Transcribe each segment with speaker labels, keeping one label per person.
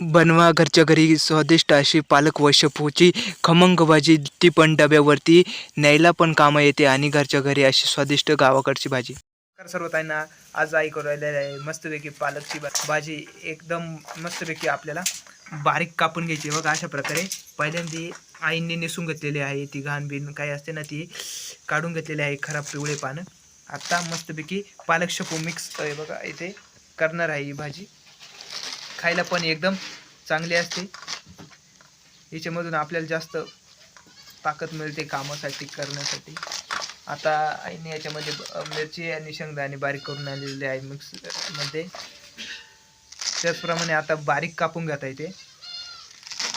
Speaker 1: बनवा घरच्या घरी स्वादिष्ट अशी पालक व शेपूची खमंग भाजी ती पण डब्यावरती न्यायला पण कामं येते आणि घरच्या घरी अशी स्वादिष्ट गावाकडची भाजी. तर सर्व ताईंना आज आई करू राहिलेली आहे. मस्तपैकी पालकची भाजी एकदम मस्तपैकी आपल्याला बारीक कापून घ्यायची बघा अशा प्रकारे पहिल्यांदा आईने नेसून घेतलेली आहे. ती घाण बिन काही असते ना ती काढून घेतलेली आहे. खराब पिवळे पानं. आता मस्तपैकी पालक शेपू मिक्स आहे बघा इथे करणार आहे ही भाजी. खायला पण एकदम चांगली असते. याच्यामधून आपल्याला जास्त ताकद मिळते कामासाठी करण्यासाठी. आता आईने याच्यामध्ये मिरची आणि शेंगदाणे बारीक करून आणलेले आहे मिक्समध्ये. त्याचप्रमाणे आता बारीक कापून घेता येते.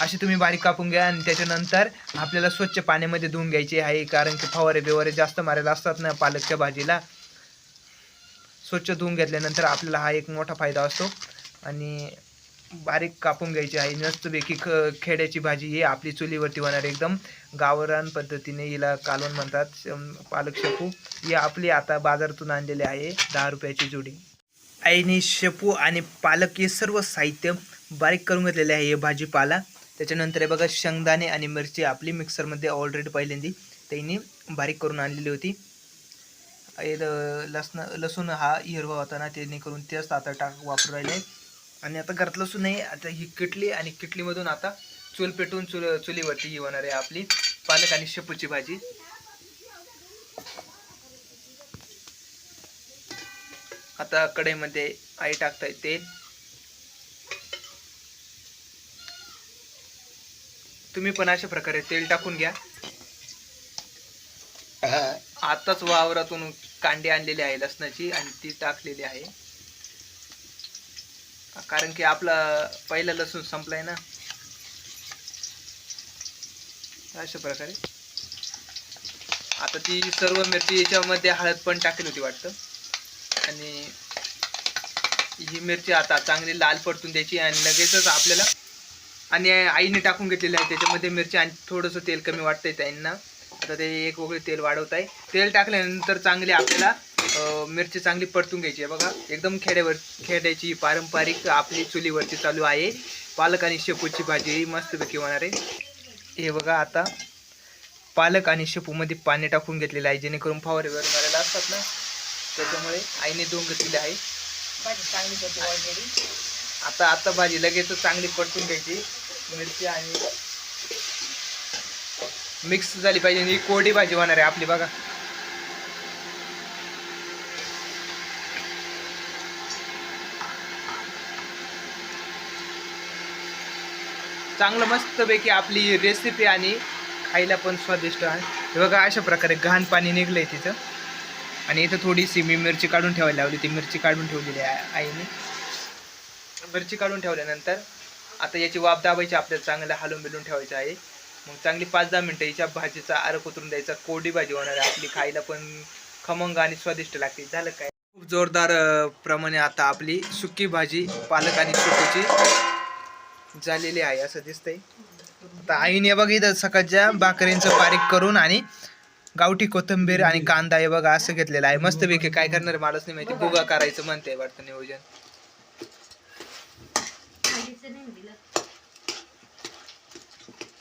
Speaker 1: अशी तुम्ही बारीक कापून घ्या आणि त्याच्यानंतर आपल्याला स्वच्छ पाण्यामध्ये धुवून घ्यायची आहे कारण की फवारे बिवारे जास्त मारायला असतात ना पालकच्या भाजीला. स्वच्छ धुवून घेतल्यानंतर आपल्याला हा एक मोठा फायदा असतो. आणि बारीक कापून घ्यायची आहे. मस्तपैकी ख खेड्याची भाजी ही आपली चुलीवरती होणार एकदम गावरान पद्धतीने हिला कालवण म्हणतात. पालक शेपू. ही आपली आता बाजारातून आणलेली आहे. दहा रुपयाची जोडी. आईने शेपू आणि पालक हे सर्व साहित्य बारीक करून घेतलेले आहे हे भाजीपाला. त्याच्यानंतर हे बघा शेंगदाणे आणि मिरची आपली मिक्सरमध्ये ऑलरेडी पहिल्यांदी त्यांनी बारीक करून आणलेली होती. लसण लसूण हा हिरवा होता ना त्यांनी करून तेच आता टाक वापरू राहिले आणि आता घरात लसूण आहे आता ही किटली आणि किटलीमधून आता चूल पेटवून चुल चुलीवरती ही होणार आहे आपली पालक आणि शेपूची भाजी. आता कढईमध्ये आई टाकताय तेल. तुम्ही पण अशा प्रकारे तेल टाकून घ्या. आताच वावरातून कांडी आणलेली आहे लसणाची आणि ती टाकलेली आहे. कारण की आपला पहिला लसूण संपलाय ना. अशा प्रकारे. आता ती सर्व मिरची याच्यामध्ये हळद पण टाकली होती वाटतं. आणि ही मिरची आता चांगली लाल परतून द्यायची आणि लगेचच आपल्याला आणि आईने टाकून घेतलेली आहे. त्याच्यामध्ये मिरची आणि थोडंसं तेल कमी वाटतंय त्यांना आता ते एक वगैरे तेल वाढवत आहे. तेल टाकल्यानंतर चांगली आपल्याला मिरची चांगली परतून घ्यायची आहे. बघा एकदम खेड्यावर खेड्याची पारंपरिक आपली चुलीवरती चालू आहे. पालक आणि शेपूची भाजी मस्तपैकी होणार आहे. हे बघा आता पालक आणि शेपूमध्ये पाणी टाकून घेतलेलं आहे. जेणेकरून फवारे वगैरे मारायला असतात ना. त्याच्यामुळे आईने धुवून घेतलेली आहे.
Speaker 2: भाजी चांगली होती ऑलरेडी
Speaker 1: आता आता भाजी लगेच चांगली परतून घ्यायची. मिरची आणि मिक्स झाली पाहिजे ही कोरडी भाजी होणार आहे आपली बघा. चांगलं मस्तपैकी आपली रेसिपी आणि खायला पण स्वादिष्ट आहे. हे बघा अशा प्रकारे घाण पाणी निघलंय तिथं. आणि इथं थोडीशी मी मिरची काढून ठेवायला लावली ती मिरची काढून ठेवलेली आहे आईने. मिरची काढून ठेवल्यानंतर आता याची वाफ दाबायची आपल्याला चांगलं हलून बिलून ठेवायचं आहे. मग चांगली पाच दहा मिनटं हिच्या भाजीचा आरक उतरून द्यायचा कोरडी भाजी होणार आहे आपली खायला पण खमंग आणि स्वादिष्ट लागते. झालं काय? खूप जोरदार प्रमाणे आता आपली सुकी भाजी पालक आणि सुकीची झालेली आहे असं दिसतंय. आता आईने बघ इथं सकाळच्या भाकरींचं बारीक करून आणि गावठी कोथिंबीर आणि कांदा हे बघा असं घेतलेलं आहे. मस्तपैकी काय करणार मलाच नाही माहिती? गुगा करायचं म्हणते वाटतं नियोजन.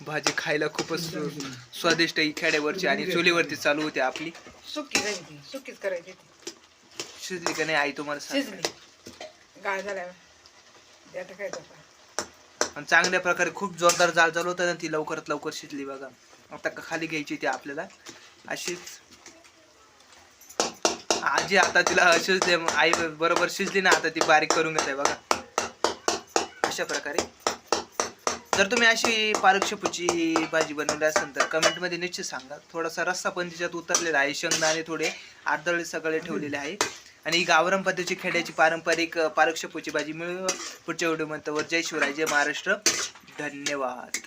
Speaker 1: भाजी खायला खूपच स्व- स्वादिष्ट ही खेड्यावरची आणि चुलीवरती चालू होती आपली.
Speaker 2: सुकी सुकीच करायची ती.
Speaker 1: शिजली का नाही आई तुम्हाला सांगते.
Speaker 2: शिजली. गाळ झाल्या ते आता काय करता.
Speaker 1: आणि चांगल्या प्रकारे खूप जोरदार जाळ चालू होतं ना ती लवकरात लवकर शिजली बघा. आता का खाली घ्यायची ती आपल्याला. अशीच. आजी आता तिला शिजले आई बरोबर शिजली ना आता ती बारीक करून घेत आहे बघा. अशा प्रकारे. जर तुम्ही अशी पालक शेपूची भाजी बनवली असेल तर कमेंटमध्ये निश्चित सांगा. थोडासा रस्सा पण तिच्यात उतरलेला आहे. शेंगदाणे थोडे आदळे सगळे ठेवलेले आहे. आणि ही गावरान पद्धतीची खेड्याची पारंपरिक पालक शेपूची भाजी मिळू पुढच्या व्हिडिओमध्ये वर जय शिवराय जय महाराष्ट्र. धन्यवाद.